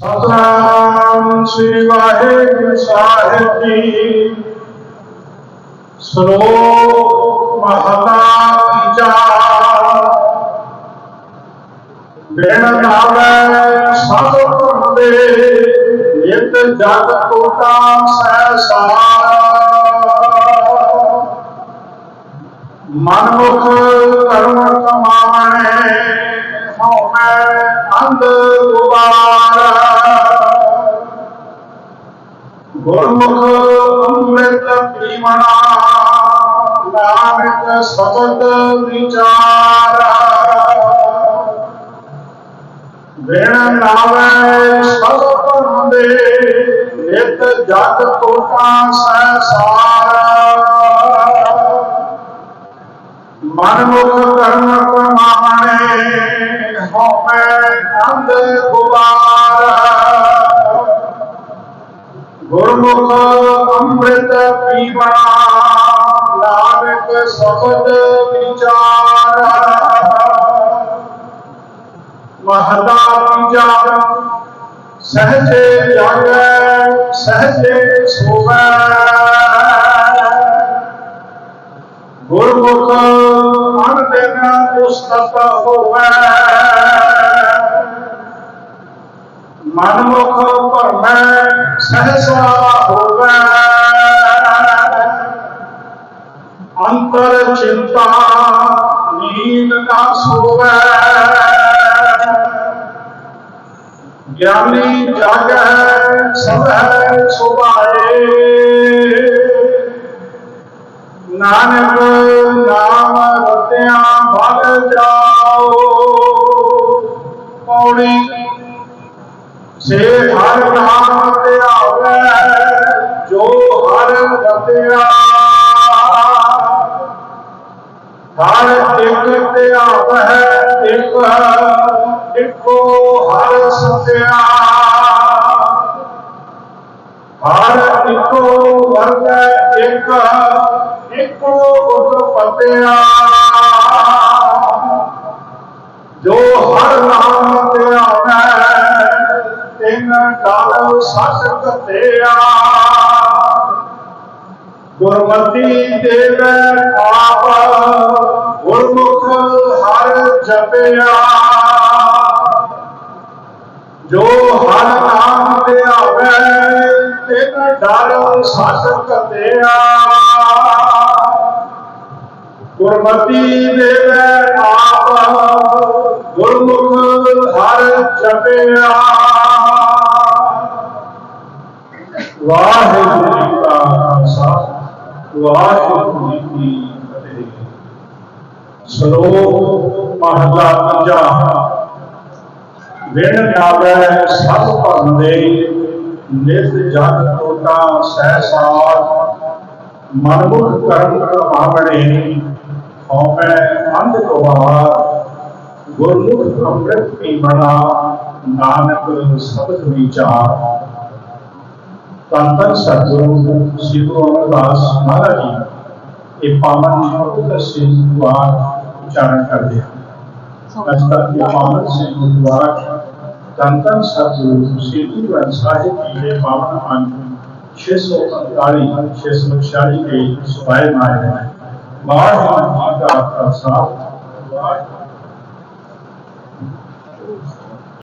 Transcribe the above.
ਸਤਨਾਮ ਸ੍ਰੀ ਵਾਹਿਗੁਰੂ ਸਾਹਿਬ ਜੀ। ਸਰੋ ਮਹਲਾ ਤੀਜਾ ਬਿਨ ਨਾਵੇ ਸਭ ਭੰਦੇ ਨਿਤ ਜਗ ਕੋਟਾ ਸੈ ਸਾਰਾ ਮਨਮੁਖ ਕਰਮ ਕਮਾਵਣੇ ਹਉਮੈ ਅੰਧ ਗੁਬਾਰਾ ਗੁਰਮੁਖ ਅੰਮ੍ਰਿਤ ਪੀਵਣਾ ਨਾਨਕ ਸਬਦ ਵਿਚਾਰਾ ਬਿਨ ਨਾਵੇ ਸਭ ਭੰਦੇ ਨਿਤ ਜਗ ਕੋਟਾ ਸੈ ਮਨ ਮੁਖ ਕਰਮ ਕਮਾਣੇ ਹੋਵੇ ਅੰਧ ਗੁਬਾਰ ਨਾਨਕ ਸਬਦ ਵਿਚਾਰ। ਮਹਲਾ ਤੀਜਾ ਸਹਜੇ ਜਾਗੈ ਸਹਜੇ ਸੋਵੈ। ਗੁਰਮੁਖ ਮਨ ਦੇਨਾ ਉਸਤਤ ਹੋਵੇ। ਮਨਮੁਖ ਭਰਮੈ ਸਹਸਾ ਹੋਵੇ। ਅੰਤਰ ਚਿੰਤਾ ਨੀਂਦ ਨਾ ਸੋਵੇ। ਗਿਆਨੀ ਜਾਗੈ ਸਭੈ ਸੁਭਾਏ। ਨਾਨਕ ਨਾਮ ਰਤਿਆ ਭਲ ਜਾਓ। ਪੌੜੀ ਸੇ ਹਰ ਨਾਮ ਤੇ ਆਵੇ ਜੋ ਹਰ ਰਤਿਆ ਹਰ ਇੱਕ ਤੇ ਹੈ ਇੱਕ ਇੱਕੋ ਹਰ ਸਤਿਆ। ਹਰ ਇੱਕੋ ਵਰਗ ਇੱਕ, ਇੱਕੋ ਉਤਪਤਿਆ ਜੋ ਹਰ ਨਾਮ ਤੇ ਆਵੇ ਤਿੰਨ ਕਾਲ ਸਤ ਕਤਿਆ ਗੁਰਮਤੀ ਦੇਵੈ ਜਪਿਆ ਜੋ ਹਰ ਨਾਮ ਤੇ ਆਵੇ ਤਿਨ ਡਰ ਸਤ ਕਤਿਆ ਗੁਰਮਤੀ ਦੇਵੈ ਆਪ, ਗੁਰਮੁਖ ਹਰ ਜਪਿਆ ਵਾਹਿਗੁਰੂ ਜੀ ਕਾ ਖਾਲਸਾ, ਵਾਹਿਗੁਰੂ ਜੀ ਕੀ ਸ਼ਲੋਕ ਮਹਲਾ ਤੀਜਾ ਵਿਣ ਜਾਵੇ ਸਭ ਭੰਦੇ ਨਿਤ ਜਗ ਟੋਟਾ ਸਹਿ ਸਾਰ। ਮਨਮੁਖ ਕਰਮ ਕਮਾਵਣੇ ਹਉਮੈ ਅੰਧ ਗਵਾਰ ਗੁਰਮੁਖ ਅੰਮ੍ਰਿਤ ਪੀਵਣਾ ਨਾਨਕ ਸਬਦ ਵਿਚਾਰ। ਤਨ ਤਨ ਸਤਿਗੁਰੂ ਸ੍ਰੀ ਗੁਰੂ ਅਮਰਦਾਸ ਮਹਾਰਾਜ ਜੀ, ਇਹ ਪਾਵਨ ਸ਼ਬਦ ਸੇ ਦੁਆਰ। ਉਚਾਰਨ ਕਰਦੇ ਹਾਂ। ਅੱਜ ਤੱਕ ਦੀ ਅਮਾਨਤ ਸੇ ਮੁਬਾਰਕ ਤੰਤਨ ਸਤਿਗੁਰੂ ਸ੍ਰੀ ਵਾਹਿਗੁਰੂ ਸਾਹਿਬ ਜੀ ਦੇ ਪਾਵਨ ਅੰਗ 645 646 ਦੇ ਸਵਾਇ ਮਾਰੇ ਨੇ ਬਾਹਰ ਹਾਂ ਦਾ ਖਾਲਸਾ। ਬਾਹਰ